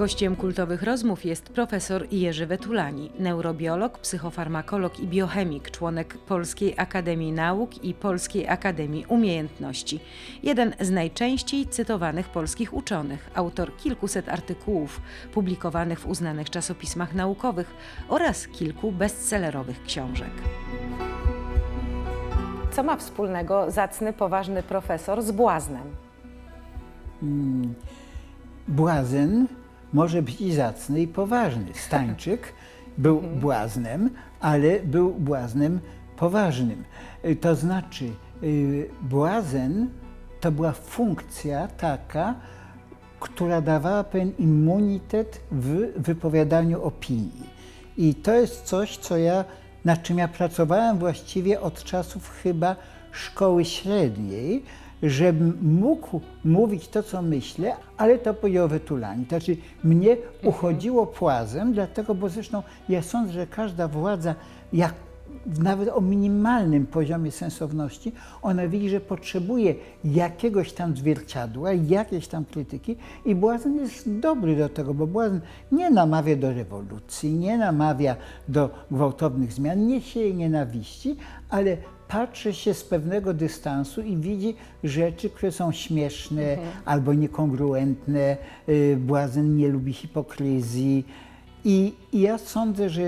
Gościem kultowych rozmów jest profesor Jerzy Wetulani, neurobiolog, psychofarmakolog i biochemik, członek Polskiej Akademii Nauk i Polskiej Akademii Umiejętności. Jeden z najczęściej cytowanych polskich uczonych, autor kilkuset artykułów publikowanych w uznanych czasopismach naukowych oraz kilku bestsellerowych książek. Co ma wspólnego zacny, poważny profesor z błaznem? Błazen może być i zacny, i poważny. Stańczyk był błaznem, ale był błaznem poważnym. Y, To znaczy, y, błazen to była funkcja taka, która dawała pewien immunitet w wypowiadaniu opinii. I to jest coś, co ja, nad czym ja pracowałem właściwie od czasów chyba szkoły średniej, żebym mógł mówić to, co myślę, ale to powiedział Wetulani. To znaczy, mnie uchodziło płazem, dlatego, bo zresztą ja sądzę, że każda władza, jak nawet o minimalnym poziomie sensowności, ona widzi, że potrzebuje jakiegoś tam zwierciadła, jakiejś tam krytyki i błazen jest dobry do tego, bo błazen nie namawia do rewolucji, nie namawia do gwałtownych zmian, nie sieje nienawiści, ale patrzy się z pewnego dystansu i widzi rzeczy, które są śmieszne albo niekongruentne. Y, Błazen nie lubi hipokryzji. I, I ja sądzę, że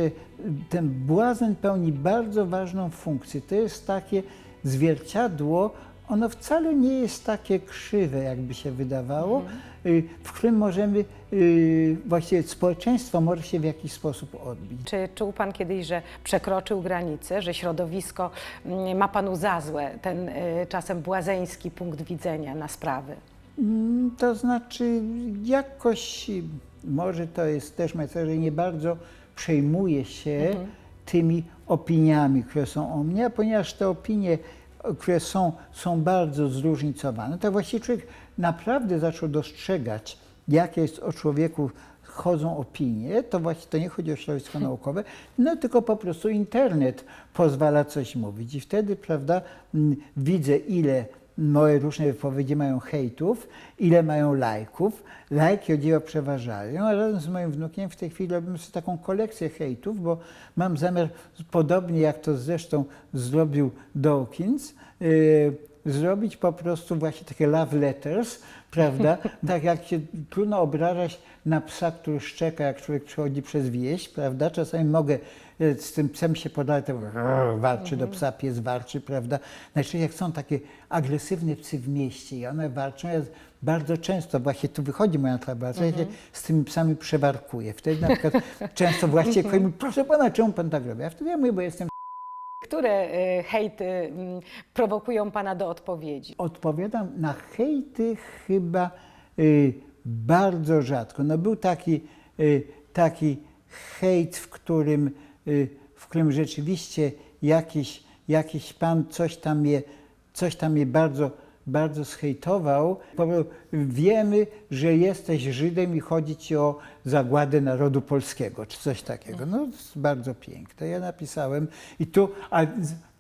ten błazen pełni bardzo ważną funkcję. To jest takie zwierciadło, ono wcale nie jest takie krzywe, jakby się wydawało, y, w którym możemy, y, właściwie społeczeństwo może się w jakiś sposób odbić. Czy czuł Pan kiedyś, że przekroczył granicę, że środowisko mm, ma Panu za złe ten y, czasem błazeński punkt widzenia na sprawy? Mm, To znaczy, jakoś może to jest też cecha, że nie bardzo przejmuję się tymi opiniami, które są o mnie, ponieważ te opinie, które są, są bardzo zróżnicowane, to właściwie człowiek naprawdę zaczął dostrzegać, jakie jest o człowieku chodzą opinie, to właśnie to nie chodzi o środowisko naukowe, no tylko po prostu internet pozwala coś mówić. I wtedy, prawda, mm, widzę ile moje różne wypowiedzi mają hejtów, ile mają lajków. Lajki o dzieło przeważają, a razem z moim wnukiem w tej chwili robimy sobie taką kolekcję hejtów, bo mam zamiar, podobnie jak to zresztą zrobił Dawkins, yy, zrobić po prostu właśnie takie love letters, prawda? Tak jak się trudno obrażać na psa, który szczeka, jak człowiek przechodzi przez wieś, prawda? Czasami mogę e, z tym psem się podać, to rrr, warczy do psa, pies warczy, prawda? Najczęściej jak są takie agresywne psy w mieście i one warczą, ja bardzo często właśnie tu wychodzi moja trabacja, ja się z tymi psami przewarkuję. Wtedy na przykład często właściwie ktoś mówi, proszę pana, czemu pan tak robi? A wtedy ja mówię, bo jestem Które y, hejty mm, prowokują Pana do odpowiedzi? Odpowiadam na hejty chyba y, bardzo rzadko. No był taki, y, taki hejt, w którym, y, w którym rzeczywiście jakiś, jakiś pan coś tam mnie, coś tam mnie bardzo, bardzo zhejtował. Powiedział, wiemy, że jesteś Żydem i chodzi ci o zagładę narodu polskiego, czy coś takiego. No bardzo piękne. Ja napisałem i tu, a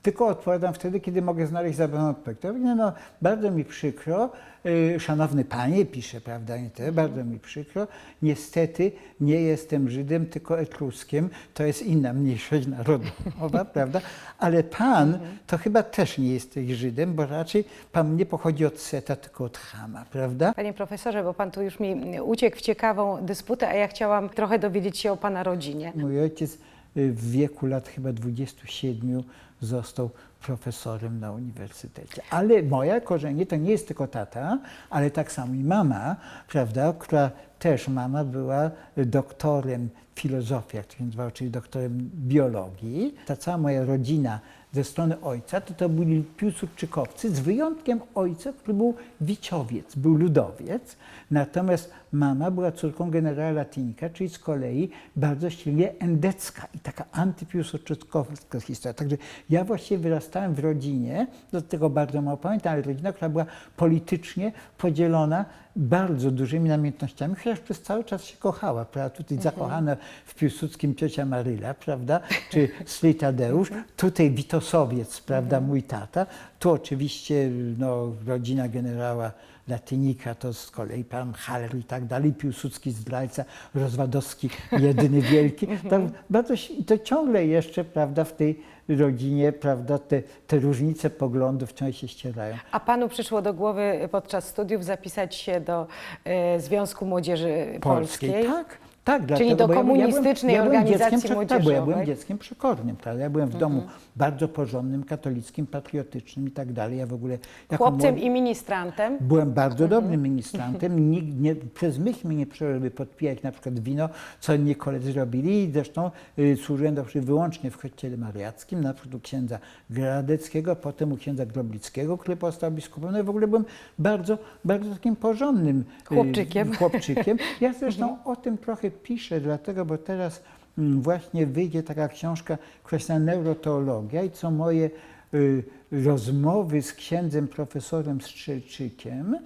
tylko odpowiadam wtedy, kiedy mogę znaleźć zabawną odpowiedź. Mówię, no, bardzo mi przykro, yy, szanowny panie, pisze, prawda, nie te, bardzo mi przykro, niestety nie jestem Żydem, tylko Etruskiem, to jest inna mniejszość narodowa, prawda, ale pan to chyba też nie jesteś Żydem, bo raczej pan nie pochodzi od Seta, tylko od Chama, prawda? Panie profesorze, bo Pan tu już mi uciekł w ciekawą dysputę, a ja chciałam trochę dowiedzieć się o Pana rodzinie. Mój ojciec y, w wieku lat chyba 27 został profesorem na uniwersytecie. Ale moje korzenie to nie jest tylko tata, ale tak samo i mama, prawda, która też mama była doktorem filozofii, jak to się nazywało, czyli doktorem biologii. Ta cała moja rodzina ze strony ojca, to to byli Piłsudczykowcy, z wyjątkiem ojca, który był wiciowiec, był ludowiec. Natomiast mama była córką generała Latinika, czyli z kolei bardzo silnie endecka i taka antypiłsudczykowska historia. Także ja właściwie wyrastałem w rodzinie, do tego bardzo mało pamiętam, ale rodzina, która była politycznie podzielona bardzo dużymi namiętnościami, chociaż przez cały czas się kochała. Prawda? Tutaj zakochana w Piłsudskim ciocia Maryla, prawda? czy Sly Tadeusz, tutaj Witosowiec, prawda, mój tata, tu oczywiście no, rodzina generała Latynika to z kolei pan Haller i tak dalej, Piłsudski zdrajca, Rozwadowski jedyny wielki. Tak, bardzo, I to ciągle jeszcze, prawda, w tej rodzinie, prawda, te, te różnice poglądów ciągle się ścierają. A panu przyszło do głowy podczas studiów zapisać się do e, Związku Młodzieży Polskiej? Tak, tak. Czyli do bo ja byłem- komunistycznej ja byłem organizacji dzieckiem, Tak, bo ja byłem dzieckiem przekornym, prawda? Ja byłem w domu bardzo porządnym, katolickim, patriotycznym i tak dalej. Ja w ogóle Chłopcem młody- i ministrantem? Byłem bardzo dobrym ministrantem. Nikt nie, przez myśl mi nie przyszło, żeby podpijać na przykład wino, co inni koledzy robili. I zresztą y, służyłem zawsze wyłącznie w kościele mariackim, na przykład u księdza Gradeckiego, potem u księdza Groblickiego, który powstał biskupem. No i w ogóle byłem bardzo, bardzo takim porządnym y, Chłopczykiem. chłopczykiem. Ja zresztą o tym trochę piszę, dlatego, bo teraz mm, właśnie wyjdzie taka książka, nazywa Neuroteologia i co moje y, rozmowy z księdzem profesorem Strzelczykiem,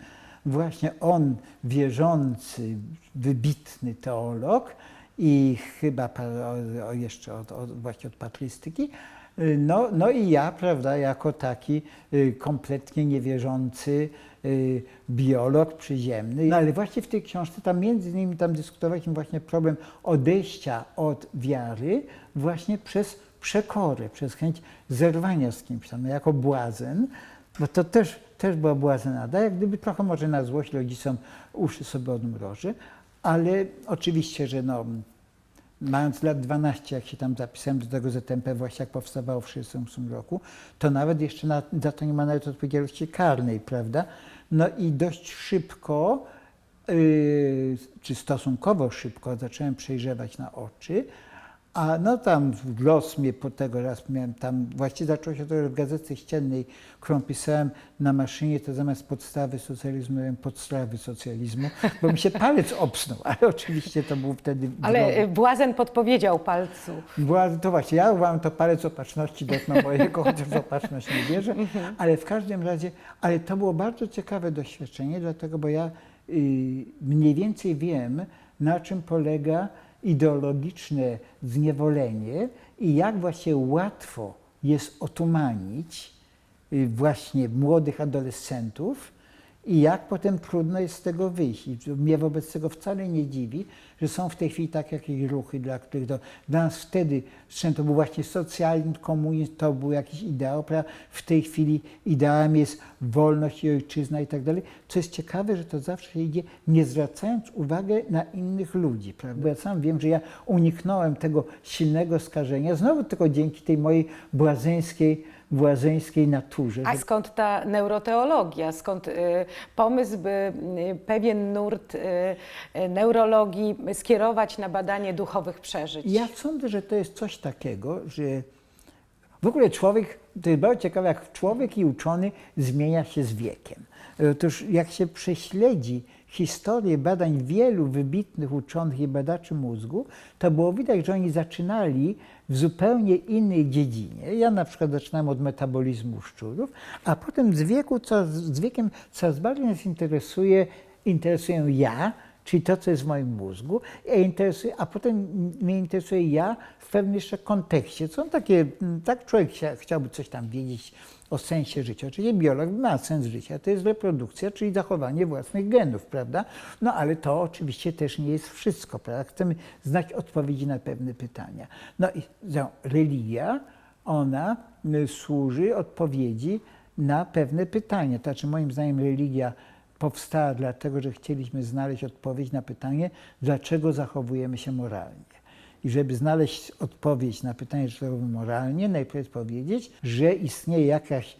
właśnie on wierzący, wybitny teolog i chyba jeszcze od, właśnie od patrystyki, no, no i ja, prawda, jako taki y, kompletnie niewierzący y, biolog przyziemny. No ale właśnie w tej książce tam między innymi tam dyskutowaliśmy właśnie problem odejścia od wiary właśnie przez przekorę, przez chęć zerwania z kimś tam, no jako błazen, bo to też, też była błazenada, jak gdyby trochę może na złość rodzicom uszy sobie odmroży, ale oczywiście, że no, mając lat 12, jak się tam zapisałem do tego ZMP, właśnie jak powstawało w 1968 roku, to nawet jeszcze na, za to nie ma nawet odpowiedzialności karnej, prawda? No i dość szybko, yy, czy stosunkowo szybko zacząłem przejrzewać na oczy, a no tam los mnie po tego raz miałem tam, właściwie zaczęło się to w gazecie ściennej, którą pisałem na maszynie, to zamiast podstawy socjalizmu miałem podstawy socjalizmu, bo mi się palec obsnął, ale oczywiście to był wtedy... Ale drogi. e, Błazen podpowiedział palcu. Była, to właśnie, ja uważam to palec opatrzności dotknął mojego, chociaż w opatrzność nie wierzę, ale w każdym razie, ale to było bardzo ciekawe doświadczenie, dlatego, bo ja y, mniej więcej wiem, na czym polega ideologiczne zniewolenie i jak właśnie łatwo jest otumanić y, właśnie młodych adolescentów i jak potem trudno jest z tego wyjść. I mnie wobec tego wcale nie dziwi, że są w tej chwili takie jakieś ruchy, dla których to, dla nas wtedy, to był właśnie socjalizm, komunizm, to był jakiś ideał, prawda? w tej chwili ideałem jest wolność i ojczyzna i tak dalej. Co jest ciekawe, że to zawsze idzie nie zwracając uwagi na innych ludzi, prawda? Bo ja sam wiem, że ja uniknąłem tego silnego skażenia, znowu tylko dzięki tej mojej błazeńskiej, błazeńskiej naturze. A skąd ta neuroteologia? Skąd y, pomysł, by y, pewien nurt y, y, neurologii skierować na badanie duchowych przeżyć? Ja sądzę, że to jest coś takiego, że w ogóle człowiek, to jest bardzo ciekawe, jak człowiek i uczony zmienia się z wiekiem. Otóż jak się prześledzi historię badań wielu wybitnych uczonych i badaczy mózgu, to było widać, że oni zaczynali w zupełnie innej dziedzinie. Ja na przykład zaczynałem od metabolizmu szczurów, a potem z wieku, coraz, z wiekiem coraz bardziej nas interesuje, interesuję ja, czyli to, co jest w moim mózgu, a, potem mnie interesuje ja w pewnym jeszcze kontekście. Są takie, mm, tak człowiek chcia, chciałby coś tam wiedzieć o sensie życia. Oczywiście biolog ma sens życia, to jest reprodukcja, czyli zachowanie własnych genów, prawda? No ale to oczywiście też nie jest wszystko, prawda? Chcemy znać odpowiedzi na pewne pytania. No i religia, ona y, służy odpowiedzi na pewne pytania. To znaczy moim zdaniem religia powstała dlatego, że chcieliśmy znaleźć odpowiedź na pytanie, dlaczego zachowujemy się moralnie. I żeby znaleźć odpowiedź na pytanie, dlaczego zachowujemy moralnie, najpierw powiedzieć, że istnieje jakaś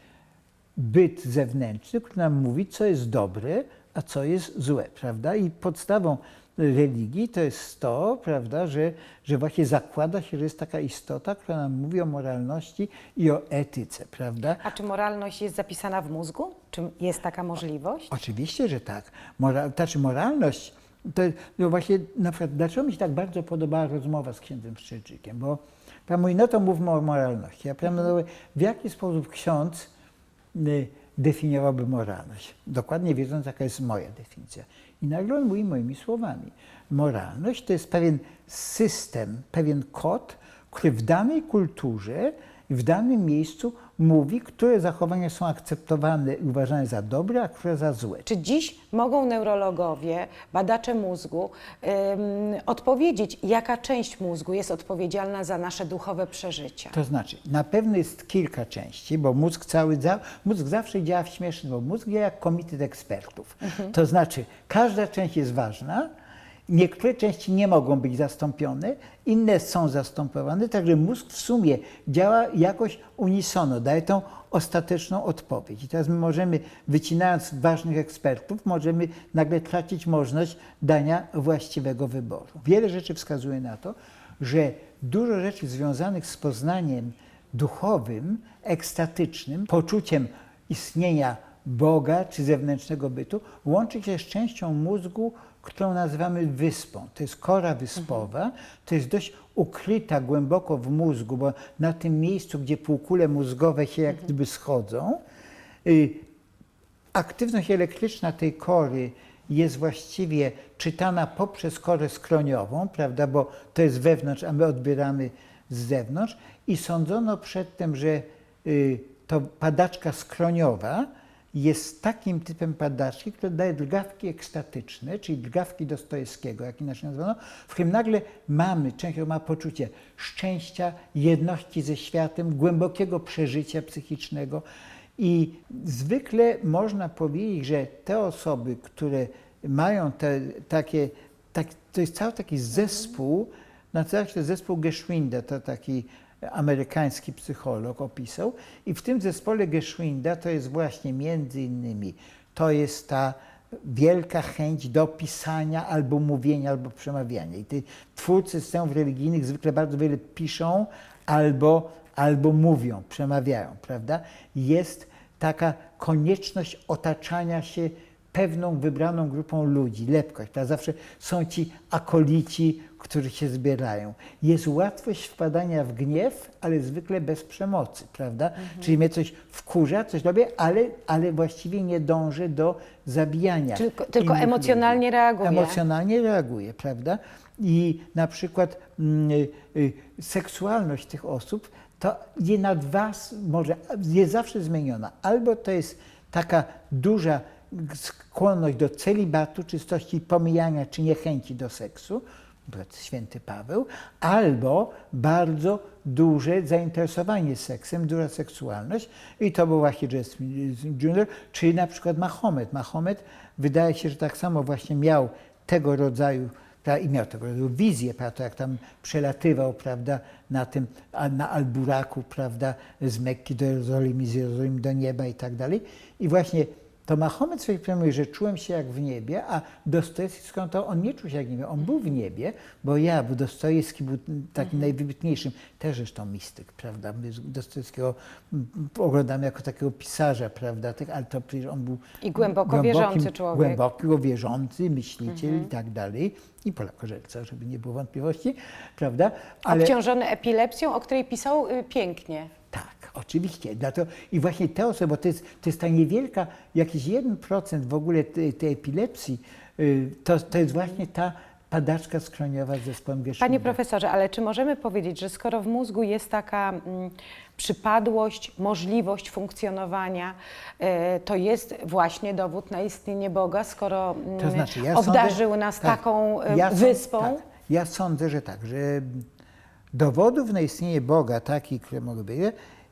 byt zewnętrzny, który nam mówi, co jest dobre, a co jest złe, prawda? I podstawą religii to jest to, prawda, że, że właśnie zakłada się, że jest taka istota, która nam mówi o moralności i o etyce, prawda? A czy moralność jest zapisana w mózgu? Czy jest taka możliwość? Oczywiście, że tak. Mora, znaczy moralność, to no właśnie na przykład, dlaczego mi się tak bardzo podobała rozmowa z księdzem Szczerczykiem, bo pan mówi, no to mówmy o moralności. Ja powiem, no, w jaki sposób ksiądz y, definiowałby moralność, dokładnie wiedząc, jaka jest moja definicja. I nagle on mówi moimi słowami. Moralność to jest pewien system, pewien kod, który w danej kulturze i w danym miejscu mówi, które zachowania są akceptowane i uważane za dobre, a które za złe. Czy dziś mogą neurologowie, badacze mózgu ym, odpowiedzieć, jaka część mózgu jest odpowiedzialna za nasze duchowe przeżycia? To znaczy, na pewno jest kilka części, bo mózg cały, mózg zawsze działa w śmieszny, bo mózg działa jak komitet ekspertów. To znaczy, każda część jest ważna, niektóre części nie mogą być zastąpione, inne są zastępowane, także mózg w sumie działa jakoś unisono, daje tą ostateczną odpowiedź. I teraz my możemy, wycinając ważnych ekspertów, możemy nagle tracić możliwość dania właściwego wyboru. Wiele rzeczy wskazuje na to, że dużo rzeczy związanych z poznaniem duchowym, ekstatycznym, poczuciem istnienia Boga czy zewnętrznego bytu, łączy się z częścią mózgu, którą nazywamy wyspą. To jest kora wyspowa, to jest dość ukryta głęboko w mózgu, bo na tym miejscu, gdzie półkule mózgowe się jak gdyby schodzą, y, aktywność elektryczna tej kory jest właściwie czytana poprzez korę skroniową, prawda, bo to jest wewnątrz, a my odbieramy z zewnątrz i sądzono przedtem, że y, to padaczka skroniowa jest takim typem padaczki, która daje drgawki ekstatyczne, czyli drgawki Dostojewskiego, jak inaczej nazwano, w którym nagle mamy, która ma poczucie szczęścia, jedności ze światem, głębokiego przeżycia psychicznego, i zwykle można powiedzieć, że te osoby, które mają te, takie, tak, to jest cały taki zespół, nazywa się zespół Geschwinda, to taki amerykański psycholog opisał. I w tym zespole Geschwinda to jest właśnie między innymi, to jest ta wielka chęć do pisania albo mówienia, albo przemawiania. I ty, twórcy systemów religijnych zwykle bardzo wiele piszą albo, albo mówią, przemawiają, prawda? Jest taka konieczność otaczania się pewną wybraną grupą ludzi, lepkość. Prawda? Zawsze są ci akolici, którzy się zbierają. Jest łatwość wpadania w gniew, ale zwykle bez przemocy, prawda? Czyli mnie coś wkurza, coś robię, ale, ale właściwie nie dążę do zabijania. Tylko- tylko emocjonalnie reaguje. Emocjonalnie reaguje, prawda? I na przykład mm, y, y, seksualność tych osób to je nad was może, jest zawsze zmieniona. Albo to jest taka duża skłonność do celibatu, czystości pomijania czy niechęci do seksu, święty Paweł, albo bardzo duże zainteresowanie seksem, duża seksualność i to był właśnie Justin Jr., czy na przykład Mahomet. Mahomet wydaje się, że tak samo właśnie miał tego rodzaju i miał tego rodzaju wizję, prawda, jak tam przelatywał prawda, na tym, na Alburaku, prawda, z Mekki do Jerozolimy, z Jerozolimy do nieba i tak dalej. I właśnie to Mahomet sobie mówi, że czułem się jak w niebie, a Dostojewski skąd to on nie czuł się jak w niebie, on był w niebie, bo ja, bo Dostojewski był takim najwybitniejszym, też zresztą mistyk, prawda, my z Dostojewskiego mm, oglądamy jako takiego pisarza, prawda, ale to przecież on był I głęboko głębokim- wierzący człowiek. Głęboko wierzący, myśliciel i tak dalej, i Polakorzelca, żeby nie było wątpliwości, prawda, Obciążony epilepsją, o której pisał y, pięknie. Oczywiście. Dlatego, I właśnie te osoby, bo to jest, to jest ta niewielka, jakiś 1% w ogóle tej, tej epilepsji, y, to, to jest właśnie ta padaczka skroniowa z zespołem Panie Geschwinda. profesorze, ale czy możemy powiedzieć, że skoro w mózgu jest taka mm, przypadłość, możliwość funkcjonowania, e, to jest właśnie dowód na istnienie Boga, skoro mm, To znaczy, ja obdarzył sądzę, nas tak, taką ja sąd- wyspą? tak, ja sądzę, że tak, że dowodów na istnienie Boga, takich, które mogą być,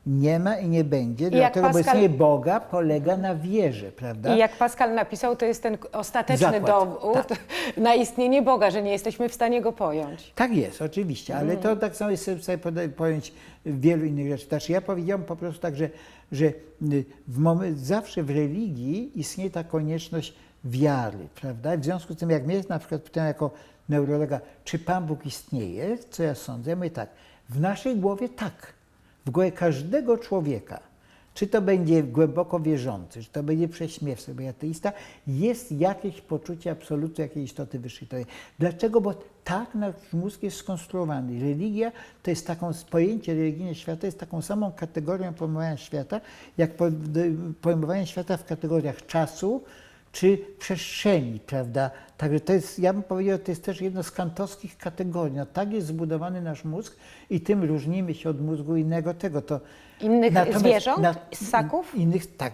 nie ma i nie będzie, jak dlatego, Pascal- istnienie Boga polega na wierze, prawda? I jak Pascal napisał, to jest ten ostateczny Zakład, dowód na istnienie Boga, że nie jesteśmy w stanie go pojąć. Tak jest, oczywiście, ale to tak samo jest sobie pojąć wielu innych rzeczy. Znaczy ja powiedziałem po prostu tak, że, że y, w moment, zawsze w religii istnieje ta konieczność wiary, prawda? W związku z tym, jak mnie na przykład pytają jako neurologa, czy Pan Bóg istnieje, co ja sądzę, ja mówię tak, w naszej głowie tak, w głowie każdego człowieka, czy to będzie głęboko wierzący, czy to będzie prześmiewcy, bo ateista, jest jakieś poczucie absolutu jakiejś istoty wyższej. Dlaczego? Bo tak nasz mózg jest skonstruowany. Religia to jest taką, pojęcie religijne świata jest taką samą kategorią pojmowania świata, jak pojmowanie świata w kategoriach czasu, czy przestrzeni, prawda? Także to jest, ja bym powiedział, to jest też jedno z kantowskich kategorii. No, tak jest zbudowany nasz mózg i tym różnimy się od mózgu innego tego. To Innych zwierząt? Ssaków? Innych, tak,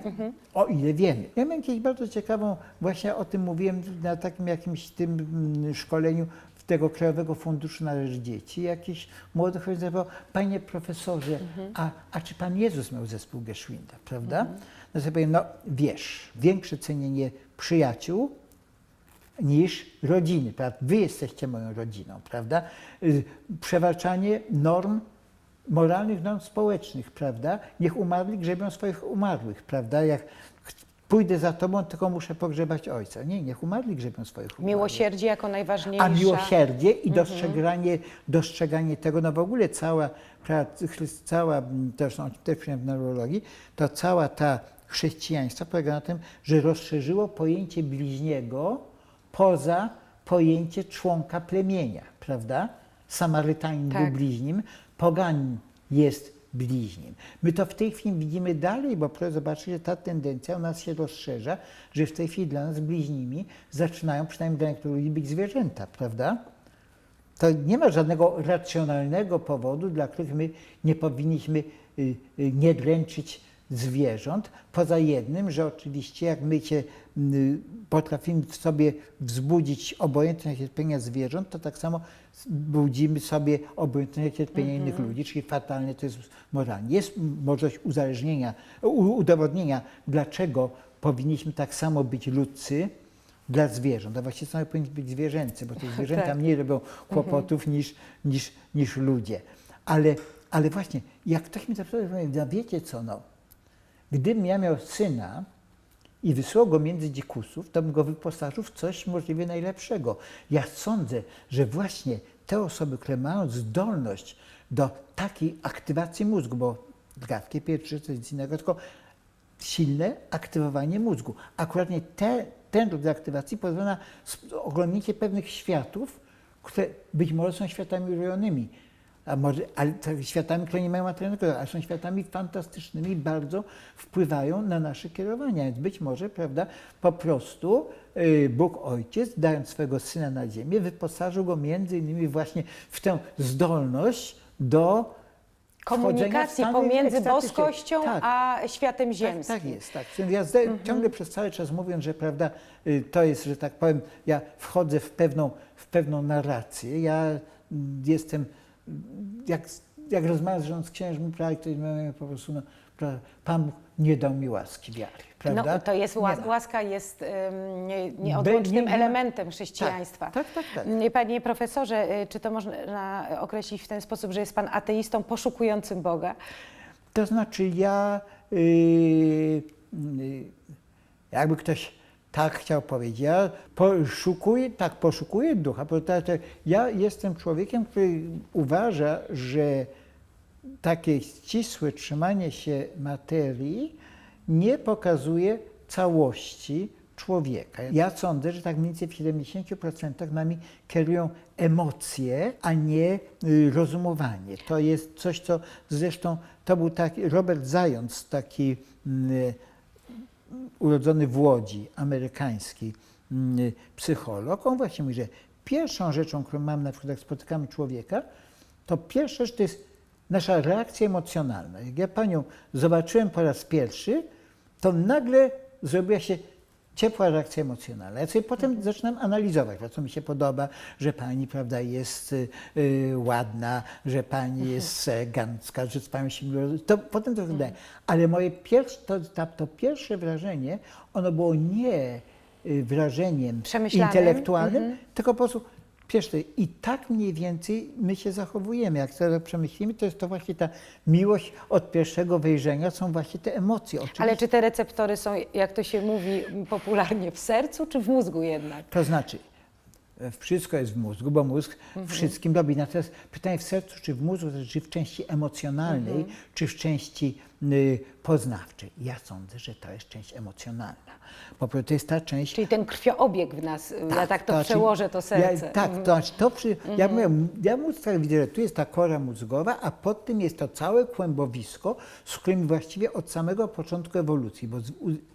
o ile wiemy. Ja miałem kiedyś bardzo ciekawą, właśnie o tym mówiłem na takim jakimś tym mm, szkoleniu tego Krajowego Funduszu na Rzecz Dzieci. Jakiś młody chodzi zapytał, panie profesorze, a, a czy pan Jezus miał zespół Geschwinda, prawda? No sobie powiem, no wiesz, większe cenienie przyjaciół niż rodziny, prawda? Wy jesteście moją rodziną, prawda? Y, Przewalczanie norm moralnych norm społecznych, prawda? Niech umarli grzebią swoich umarłych, prawda? Jak pójdę za tobą, tylko muszę pogrzebać ojca. Nie, niech umarli grzebią swoich umarłych. Miłosierdzie jako najważniejsza. A miłosierdzie i dostrzeganie, dostrzeganie tego, no w ogóle cała, cała mm, też, no, też w neurologii, to cała ta chrześcijaństwo polega na tym, że rozszerzyło pojęcie bliźniego poza pojęcie członka plemienia, prawda? Samarytanin Tak. był bliźnim, pogan jest bliźnim. My to w tej chwili widzimy dalej, bo proszę zobaczyć, że ta tendencja u nas się rozszerza, że w tej chwili dla nas bliźnimi zaczynają, przynajmniej dla niektórych ludzi, być zwierzęta, prawda? To nie ma żadnego racjonalnego powodu, dla których my nie powinniśmy y, y, nie dręczyć zwierząt, poza jednym, że oczywiście jak my się potrafimy w sobie wzbudzić obojętność cierpienia zwierząt, to tak samo budzimy sobie obojętność cierpienia innych ludzi, czyli fatalnie to jest moralnie. Jest możliwość uzależnienia, udowodnienia, dlaczego powinniśmy tak samo być ludcy, dla zwierząt. A właściwie same powinny być zwierzęce, bo te zwierzęta Tak. mniej robią kłopotów niż, niż, niż ludzie. Ale, ale właśnie, jak ktoś mi zapytał, no wiecie co, no, gdybym ja miał syna i wysłał go między dzikusów, to bym go wyposażył w coś możliwie najlepszego. Ja sądzę, że właśnie te osoby, które mają zdolność do takiej aktywacji mózgu, bo drgawki pierwsze to nic innego, tylko silne aktywowanie mózgu. Akurat te, ten rodzaj aktywacji pozwala na oglądnięcie pewnych światów, które być może są światami urojonymi, a może, ale to światami, które nie mają materialnego, ale są światami fantastycznymi bardzo wpływają na nasze kierowanie. Więc być może, prawda, po prostu y, Bóg Ojciec, dając swego Syna na ziemię, wyposażył go między innymi właśnie w tę zdolność do Komunikacji pomiędzy boskością Tak. a światem Tak, ziemskim. tak jest, tak. Ja zde- ciągle przez cały czas mówiąc, że prawda, y, to jest, że tak powiem, ja wchodzę w pewną, w pewną narrację. Ja mm, jestem, jak, jak rozmawiam z żoną z księżmi, prawda, to po prostu, no, Pan Bóg nie dał mi łaski wiary, prawda? No, to jest, łas, łaska jest ym, nie, nieodłącznym nie elementem chrześcijaństwa. Tak, tak, tak. Nie, Panie profesorze, y, czy to można określić w ten sposób, że jest Pan ateistą poszukującym Boga? To znaczy ja, yy, yy, jakby ktoś tak chciał powiedzieć, ja poszukuję, tak poszukuję ducha, bo to, to, ja jestem człowiekiem, który uważa, że takie ścisłe trzymanie się materii nie pokazuje całości człowieka. Ja sądzę, że tak mniej więcej w 70% nami kierują emocje, a nie y, rozumowanie. To jest coś, co zresztą, to był taki Robert Zając, taki y, urodzony w Łodzi, amerykański mm, psycholog, on właśnie mówi, że pierwszą rzeczą, którą mam na przykład, jak spotykamy człowieka, to pierwsza rzecz to jest nasza reakcja emocjonalna. Jak ja panią zobaczyłem po raz pierwszy, to nagle zrobiła się ciepła reakcja emocjonalna. Ja sobie potem zaczynam analizować, co mi się podoba, że pani prawda, jest y, y, ładna, że pani jest elegancka, że z panią się miło To potem to wydaje. Ale moje pierwsze, to, to pierwsze wrażenie, ono było nie y, wrażeniem intelektualnym, tylko po prostu I tak mniej więcej my się zachowujemy. Jak sobie przemyślimy, to jest to właśnie ta miłość od pierwszego wejrzenia, są właśnie te emocje. Oczywiście. Ale czy te receptory są, jak to się mówi popularnie, w sercu czy w mózgu jednak? To znaczy, e, wszystko jest w mózgu, bo mózg wszystkim robi. Natomiast pytanie w sercu, czy w mózgu, to znaczy czy w części emocjonalnej, czy w części poznawczej. Ja sądzę, że to jest część emocjonalna. Po prostu to jest ta część, Czyli ten krwiobieg w nas, ja tak to znaczy, przełożę, to serce. Ja, tak, Mhm. to znaczy, to przy, ja, mówię, ja mózg tak widzę, że tu jest ta kora mózgowa, a pod tym jest to całe kłębowisko, z którym właściwie od samego początku ewolucji, bo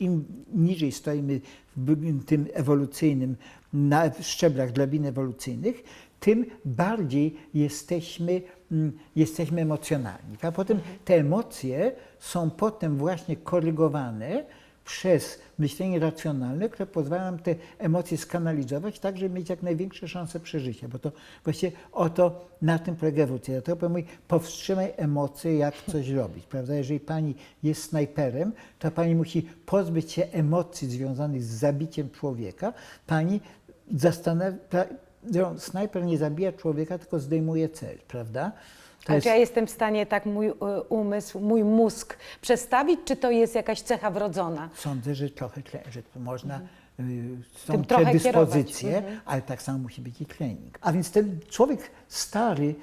im niżej stoimy w tym ewolucyjnym, na szczeblach drabin ewolucyjnych, tym bardziej jesteśmy, mm, jesteśmy emocjonalni. A potem te emocje są potem właśnie korygowane przez myślenie racjonalne, które pozwala nam te emocje skanalizować tak, żeby mieć jak największe szanse przeżycia, bo to właściwie o to, na tym polega ewolucja. Dlatego mój, powstrzymaj emocje, jak coś robić, prawda? Jeżeli pani jest snajperem, to pani musi pozbyć się emocji związanych z zabiciem człowieka. Pani zastanawia, snajper nie zabija człowieka, tylko zdejmuje cel, prawda? To A jest- czy ja jestem w stanie tak mój y, umysł, mój mózg przestawić, czy to jest jakaś cecha wrodzona? Sądzę, że trochę, że można, y, są Tym predyspozycje. Mhm. ale tak samo musi być i trening. A więc ten człowiek stary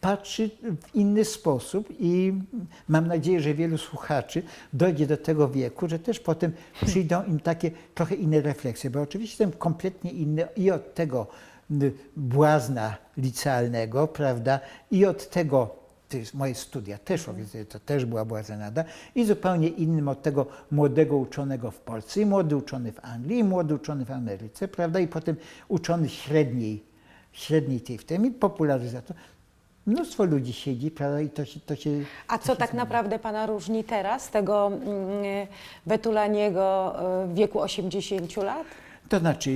patrzy w inny sposób i mam nadzieję, że wielu słuchaczy dojdzie do tego wieku, że też potem przyjdą im takie trochę inne refleksje, bo oczywiście jestem kompletnie inny i od tego błazna licealnego, prawda, i od tego to jest moje studia też, to też była błazenada i zupełnie innym od tego młodego uczonego w Polsce i młody uczony w Anglii i młody uczony w Ameryce, prawda, i potem uczony średniej, średniej tej w tym i popularyzator. Mnóstwo ludzi siedzi, prawda, i to się... To się A co tak naprawdę Pana różni teraz, tego mm, Betulaniego y, w wieku 80 lat? To znaczy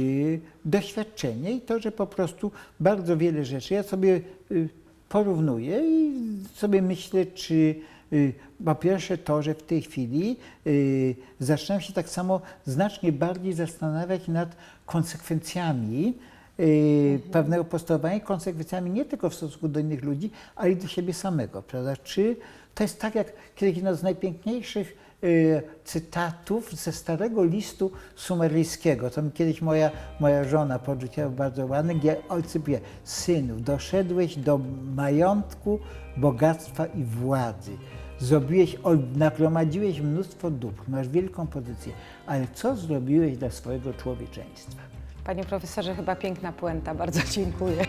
doświadczenie i to, że po prostu bardzo wiele rzeczy ja sobie y, porównuję i sobie myślę, czy y, po pierwsze to, że w tej chwili y, zaczynam się tak samo znacznie bardziej zastanawiać nad konsekwencjami pewnego postępowania, konsekwencjami nie tylko w stosunku do innych ludzi, ale i do siebie samego, prawda? Czy to jest tak, jak kiedyś jedno z najpiękniejszych cytatów ze starego listu sumeryjskiego. To mi kiedyś moja, moja żona podrzuciła bardzo ładny, gdzie ojciec wie, synu, doszedłeś do majątku, bogactwa i władzy. Zrobiłeś, nagromadziłeś mnóstwo dóbr, masz wielką pozycję, ale co zrobiłeś dla swojego człowieczeństwa? Panie profesorze, chyba piękna puenta, bardzo dziękuję.